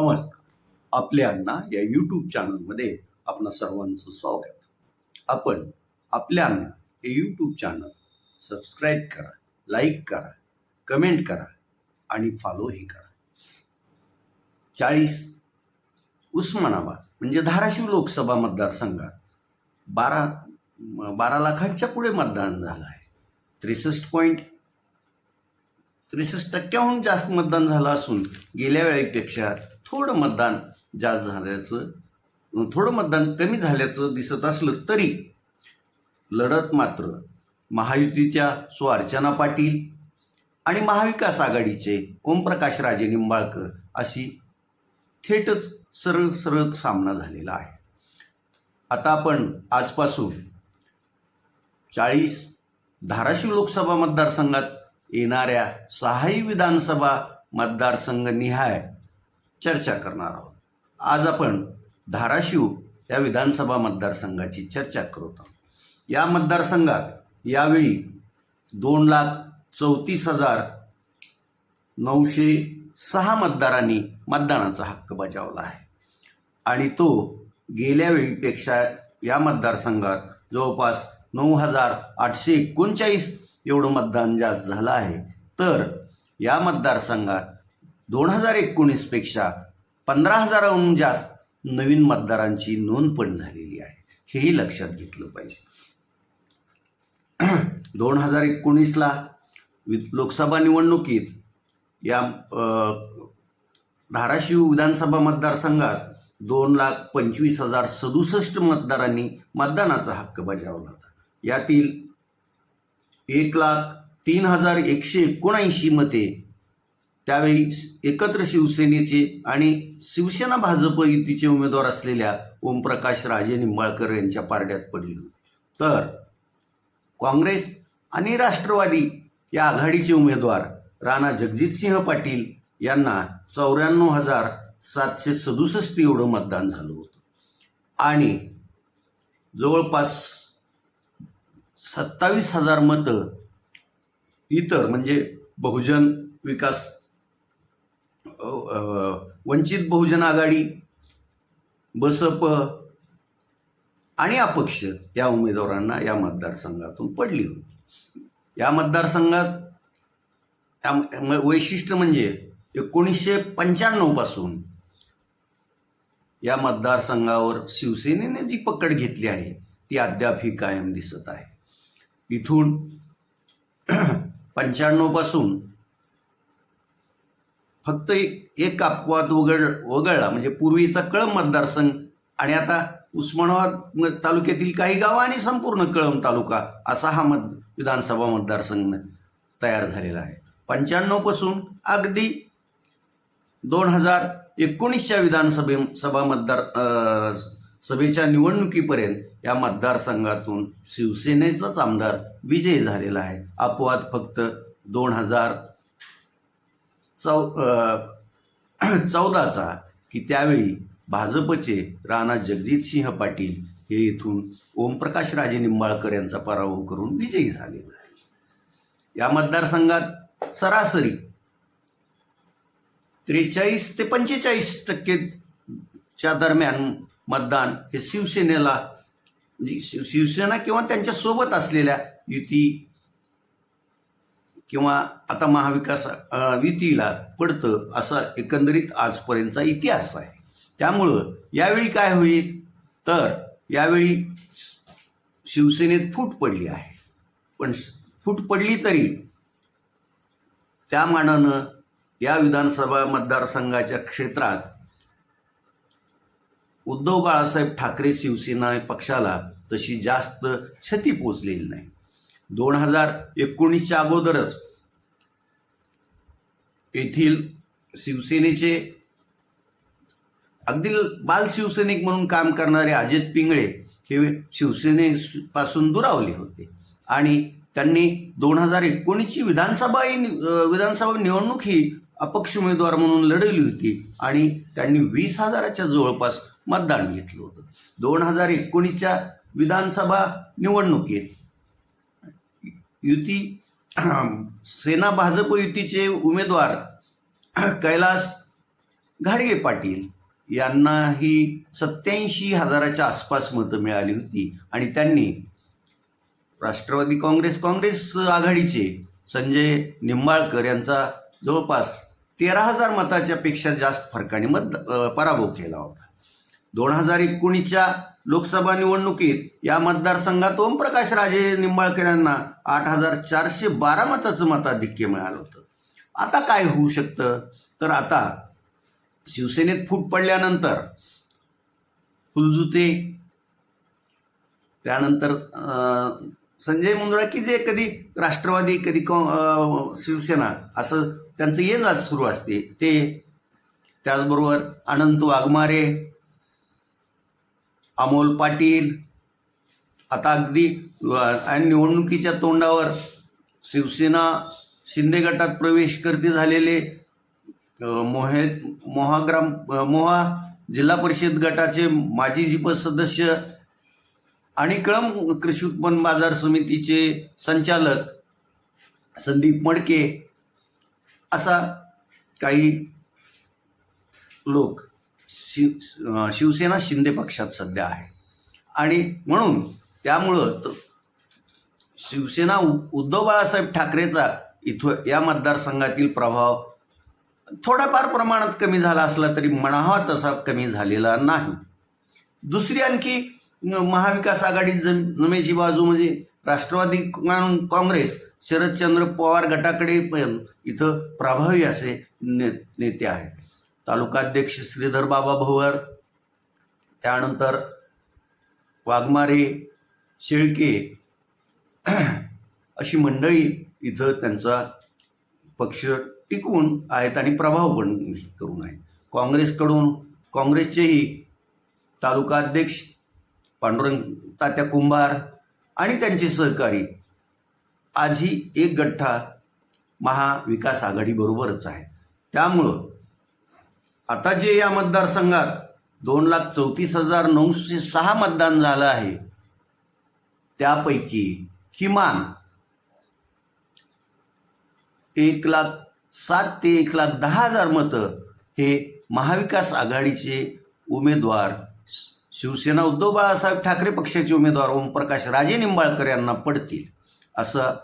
नमस्कार. आपल्या अण्णा या यूट्यूब चॅनलमध्ये आपण सर्वांचं स्वागत. आपण आपल्या अण्णा हे यूट्यूब चॅनल सबस्क्राईब करा लाईक करा कमेंट करा आणि फॉलोही करा. चाळीस उस्मानाबाद म्हणजे धाराशिव लोकसभा मतदारसंघात बारा बारा लाखांच्या पुढे मतदान झालं आहे. त्रेसष्ट पॉईंट त्रेसष्ट टक्क्याहून जास्त मतदान झालं असून गेल्या वेळेपेक्षा थोडं मतदान जास्त झाल्याचं थोडं मतदान कमी झाल्याचं दिसत असलं तरी लढत मात्र महायुतीच्या सो पाटील आणि महाविकास आघाडीचे ओमप्रकाश राजे निंबाळकर अशी थेटच सरळ सरळ सामना झालेला आहे. आता आपण आजपासून चाळीस धाराशिव लोकसभा मतदारसंघात येणाऱ्या सहाही विधानसभा मतदारसंघ निहाय चर्चा करणार आहोत. आज आपण धाराशिव या विधानसभा मतदारसंघाची चर्चा करत आहोत. या मतदारसंघात यावेळी दोन लाख चौतीस हजार नऊशे सहा मतदारांनी मतदानाचा हक्क बजावला आहे. आणि तो गेल्या वेळीपेक्षा या मतदारसंघात जवळपास नऊ हजार आठशे एकोणचाळीस एवढं मतदान जास्त झालं आहे. तर या मतदारसंघात दोन हजार एकोणीसपेक्षा पंधरा हजाराहून जास्त नवीन मतदारांची नोंद पण झालेली आहे. हेही लक्षात घेतलं पाहिजे. दोन हजार एकोणीसला वि लोकसभा निवडणुकीत या धाराशिव विधानसभा मतदारसंघात दोन लाख पंचवीस हजार सदुसष्ट मतदारांनी मतदानाचा हक्क बजावला होता. यातील एक लाख तीन हजार एकशे एकोणऐंशी मते त्यावेळी एकत्र शिवसेनेचे आणि शिवसेना भाजप युतीचे उमेदवार असलेल्या ओमप्रकाश राजे निंबाळकर यांच्या पारड्यात पडली तर काँग्रेस आणि राष्ट्रवादी या आघाडीचे उमेदवार राणा जगजितसिंह पाटील यांना चौऱ्याण्णव हजार सातशे सदुसष्ट एवढं मतदान झालं होतं. आणि जवळपास सत्तावीस हजार मतं इतर म्हणजे बहुजन विकास वंचित बहुजन आघाडी बसप आणि अपक्ष या उमेदवारांना या मतदारसंघातून पडली होती. या मतदारसंघात या वैशिष्ट्य म्हणजे एकोणीसशे पंच्याण्णवपासून या मतदारसंघावर शिवसेनेने जी पकड घेतली आहे ती अद्याप ही कायम दिसत आहे. इथून पंच्याण्णवपासून फक्त एक एक अपवाद वगळ वगळला. म्हणजे पूर्वीचा कळंब मतदारसंघ आणि आता उस्मानाबाद तालुक्यातील काही गावं आणि संपूर्ण कळंब तालुका असा हा मत विधानसभा मतदारसंघ तयार झालेला आहे. पंच्याण्णवपासून अगदी दोन हजार एकोणीसच्या विधानसभे सभा मतदार सभेच्या निवडणुकीपर्यंत या मतदारसंघातून शिवसेनेचाच आमदार विजयी झालेला आहे. अपवाद फक्त दोन हजार चौ चौदाचा की त्यावेळी भाजपचे राणा जगजितसिंह पाटील हे इथून ओमप्रकाश राजे निंबाळकर यांचा पराभव करून विजयी झालेला आहे या मतदारसंघात सरासरी त्रेचाळीस ते पंचेचाळीस टक्केच्या दरम्यान मतदान हे शिवसेनेला म्हणजे शिव शिवसेना किंवा त्यांच्यासोबत असलेल्या युती किंवा आता महाविकास वितीला युतीला पडतं असा एकंदरीत आजपर्यंतचा इतिहास आहे. त्यामुळं यावेळी काय होईल? तर यावेळी शिवसेनेत फूट पडली आहे. पण फूट पडली तरी त्या मानानं या विधानसभा मतदारसंघाच्या क्षेत्रात उद्धव बाळासाहेब ठाकरे शिवसेना पक्षाला तशी जास्त क्षती पोचलेली नाही. दोन हजार एकोणीसच्या अगोदरच येथील शिवसेनेचे अगदी बालशिवसैनिक म्हणून काम करणारे अजित पिंगळे हे शिवसेनेपासून दुरावले होते. आणि त्यांनी दोन हजार एकोणीसची विधानसभा ही विधानसभा निवडणूक ही अपक्ष उमेदवार म्हणून लढवली होती आणि त्यांनी वीस हजाराच्या जवळपास मतदान घेतलं होतं. दोन हजार एकोणीसच्या विधानसभा निवडणुकीत युती सेना भाजप युतीचे उमेदवार कैलास घाडगे पाटील यांनाही सत्याऐंशी हजाराच्या आसपास मतं मिळाली होती. आणि त्यांनी राष्ट्रवादी काँग्रेस काँग्रेस आघाडीचे संजय निंबाळकर यांचा जवळपास तेरा हजार मताच्या पेक्षा जास्त फरकाने मत पराभव केला होता. दोन हजार एकोणीसच्या लोकसभा निवडणुकीत या मतदारसंघात ओमप्रकाश राजे निंबाळकर यांना आठ हजार चारशे बारा मताचं मताधिक्य मिळालं होतं. आता काय होऊ शकतं? तर आता शिवसेनेत फूट पडल्यानंतर फुलजुते त्यानंतर संजय मुंदळा की जे कधी राष्ट्रवादी कधी कॉ शिवसेना असं त्यांचं ये जात सुरू असते. ते त्याचबरोबर अनंत वाघमारे अमोल पाटील. आता अगदी आणि निवडणुकीच्या तोंडावर शिवसेना शिंदे गटात प्रवेश करते झालेले मोहे मोहाग्राम मोहा जिल्हा परिषद गटाचे माजी जिप सदस्य आणि कळम कृषी उत्पन्न बाजार समितीचे संचालक संदीप मडके असा काही लोक शिव शिवसेना शिंदे पक्षात सध्या आहे. आणि म्हणून त्यामुळं शिवसेना उ- उद्धव बाळासाहेब ठाकरेचा इथं या मतदारसंघातील प्रभाव थोड्याफार प्रमाणात कमी झाला असला तरी म्हणावा तसा कमी झालेला नाही. दुसरी आणखी महाविकास आघाडी जम जमेची बाजू म्हणजे राष्ट्रवादी काँग्रेस शरदचंद्र पवार गटाकडे पण इथं प्रभावी असे ने नेते आहेत. तालुकाध्यक्ष श्रीधर बाबा भवर त्यानंतर वाघमारे शेळके अशी मंडळी इथं त्यांचा पक्ष टिकवून आहेत आणि प्रभाव पण करून आहेत. काँग्रेसकडून काँग्रेसचेही तालुका अध्यक्ष पांडुरंग तात्या कुंभार आणि त्यांचे सहकारी आजही एक गठ्ठा महाविकास आघाडीबरोबरच आहे. त्यामुळं आता जे या मतदारसंघात दोन लाख चौतीस हजार नऊशे सहा मतदान झालं आहे त्यापैकी किमान एक लाख सात ते एक लाख दहा हजार मतं हे महाविकास आघाडीचे उमेदवार शिवसेना उद्धव बाळासाहेब ठाकरे पक्षाचे उमेदवार ओमप्रकाश राजे निंबाळकर यांना पडतील असं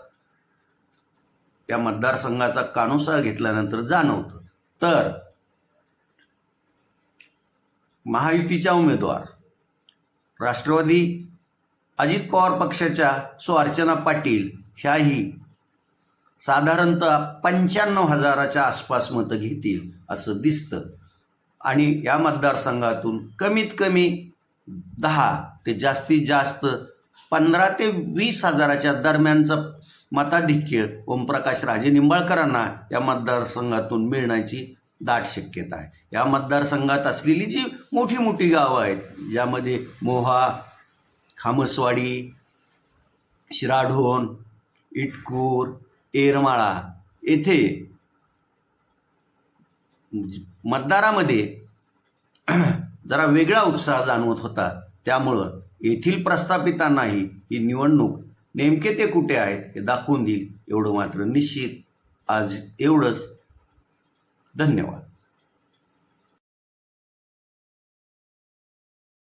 या मतदारसंघाचा कानोसा घेतल्यानंतर जाणवतं. तर महायुतीच्या उमेदवार. राष्ट्रवादी अजित पवार पक्षाच्या सो अर्चना पाटील ह्याही साधारणतः पंच्याण्णव हजाराच्या आसपास मतं घेतील असं दिसतं. आणि या मतदारसंघातून कमीत कमी दहा ते जास्तीत जास्त पंधरा ते वीस हजाराच्या दरम्यानचं मताधिक्य ओमप्रकाश राजे निंबाळकरांना या मतदारसंघातून मिळण्याची दाट शक्यता आहे. या मतदारसंघात असलेली जी मोठी मोठी गावं आहेत ज्यामध्ये मोहा खामसवाडी शिराढोण इटकूर एरमाळा येथे मतदारामध्ये जरा वेगळा उत्साह जाणवत होता. त्यामुळं येथील प्रस्थापितांनाही ही निवडणूक नेमके ते कुठे आहेत हे दाखवून देईल एवढं मात्र निश्चित. आज एवढंच. धन्यवाद.